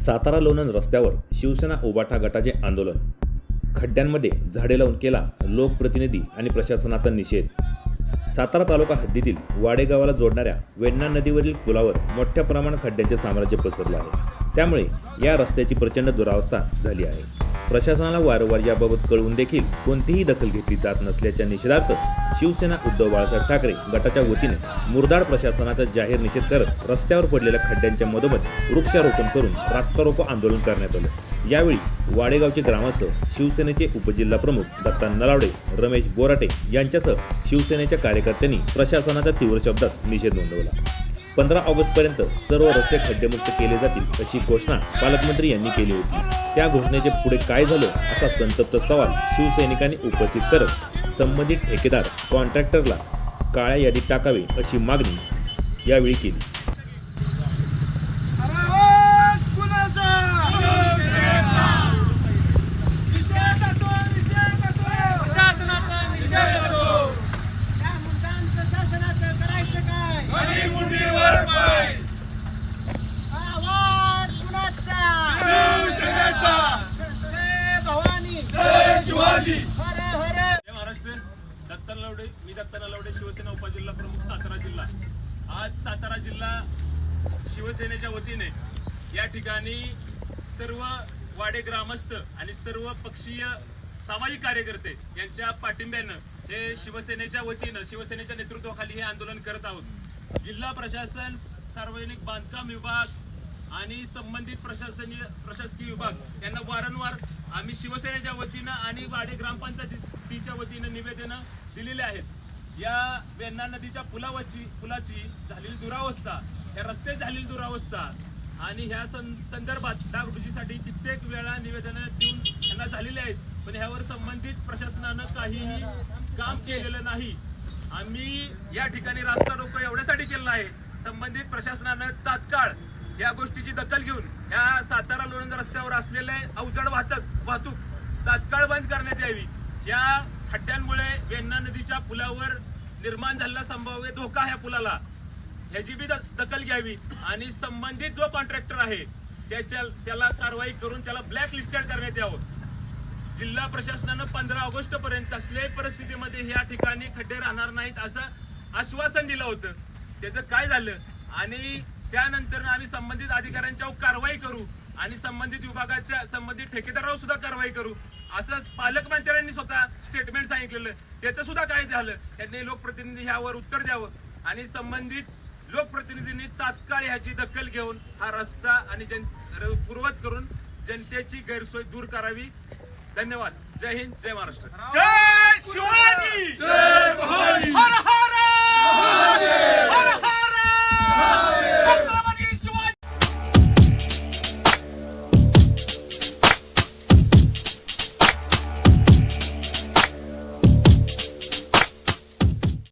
सातारा लोणंद रस्त्यावर शिवसेना उबाठा गटाचे आंदोलन. खड्ड्यांमध्ये झाडे लावून केला लोकप्रतिनिधी आणि प्रशासनाचा निषेध. सातारा तालुका हद्दीतील वाडेगावाला जोडणाऱ्या वेण्णा नदीवरील पुलावर मोठ्या प्रमाणात खड्ड्यांचे साम्राज्य पसरले आहे. त्यामुळे या रस्त्याची प्रचंड दुरावस्था झाली आहे. प्रशासनाला वारंवार याबाबत कळवून देखील कोणतीही दखल घेतली जात नसल्याच्या निषेधार्थ शिवसेना उद्धव बाळासाहेब ठाकरे गटाच्या वतीने मुरदाड प्रशासनाचा जाहीर निषेध करत रस्त्यावर पडलेल्या खड्ड्यांच्या मधोमध वृक्षारोपण करून रास्तारोको आंदोलन करण्यात आलं. यावेळी वाडेगावचे ग्रामस्थ शिवसेनेचे उपजिल्हा प्रमुख दत्ता नलावडे रमेश बोराटे यांच्यासह शिवसेनेच्या कार्यकर्त्यांनी प्रशासनाचा तीव्र शब्दात निषेध नोंदवला. पंधरा ऑगस्टपर्यंत सर्व रस्ते खड्डेमुक्त केले जातील अशी घोषणा पालकमंत्री यांनी केली होती. त्या घोषणेचे पुढे काय झालं असा संतप्त सवाल शिवसैनिकांनी उपस्थित करत संबंधित ठेकेदार कॉन्ट्रॅक्टरला काळ्या यादीत टाकावे अशी मागणी यावेळी केली आवाज कुणाचा? निषेध असो, निषेध असो. या मुद्द्यांचं शासनाचं करायचं काय? आवाज कुणाचा? जय भवानी हर हर जय महाराष्ट्र दत्ता मी दत्ता नलवडे शिवसेना उपजिल्हा प्रमुख सातारा जिल्हा. आज सातारा जिल्हा शिवसेनेच्या वतीने या ठिकाणी सर्व वाडे ग्रामस्थ आणि सर्व पक्षीय सामाजिक कार्यकर्ते यांच्या पाठिंब्यानं हे शिवसेनेच्या वतीनं शिवसेनेच्या नेतृत्वाखाली हे आंदोलन करत आहोत. जिल्हा प्रशासन सार्वजनिक बांधकाम विभाग आणि संबंधित प्रशासनीय प्रशासकीय विभाग यांना वारंवार आम्ही शिवसेनेच्या वतीनं आणि वाडे ग्रामपंचायतीच्या वतीनं निवेदनं दिलेली आहेत. या वेण्णा नदीच्या पुलावरची पुलाची झालेली दुरावस्था या रस्ते झालेली दुरावस्था आणि ह्या सं- संदर्भात डागडुजीसाठी कित्येक वेळा निवेदनं देऊन यांना झालेली आहेत. पण ह्यावर संबंधित प्रशासनानं काहीही काम केलेलं नाही. आम्ही या ठिकाणी रास्ता रोको एवढ्यासाठी केलेला आहे. संबंधित प्रशासनानं तात्काळ या गोष्टीची दखल घेऊन या सातारा लोणंद रस्त्यावर असलेले अवजड वाहतूक वाहतूक तात्काळ बंद करण्यात यावी. या खड्ड्यांमुळे वेण्णा नदीच्या पुलावर निर्माण झालेला संभाव्य धोका ह्या पुलाला. ह्याची बी द- दखल घ्यावी आणि संबंधित जो कॉन्ट्रॅक्टर आहे त्याच्या त्याला कारवाई करून त्याला ब्लॅक लिस्टेड करण्यात यावं. जिल्हा प्रशासनानं पंधरा ऑगस्ट पर्यंत कसल्याही परिस्थितीमध्ये या ठिकाणी खड्डे राहणार नाहीत असं आश्वासन दिलं होतं. त्याचं काय झालं? आणि त्यानंतर आम्ही संबंधित अधिकाऱ्यांच्यावर कारवाई करू आणि संबंधित विभागाच्या संबंधित ठेकेदारावर सुद्धा कारवाई करू. असं पालकमंत्र्यांनी स्वतः स्टेटमेंट सांगितलेलं. त्याचं सुद्धा काय झालं? त्यांनी लोकप्रतिनिधी ह्यावर उत्तर द्यावं आणि संबंधित लोकप्रतिनिधींनी तात्काळ ह्याची दखल घेऊन हा रस्ता आणि जन पूर्वत करून जनतेची गैरसोय दूर करावी. धन्यवाद. जय हिंद जय महाराष्ट्र. जय शिवाजी! जय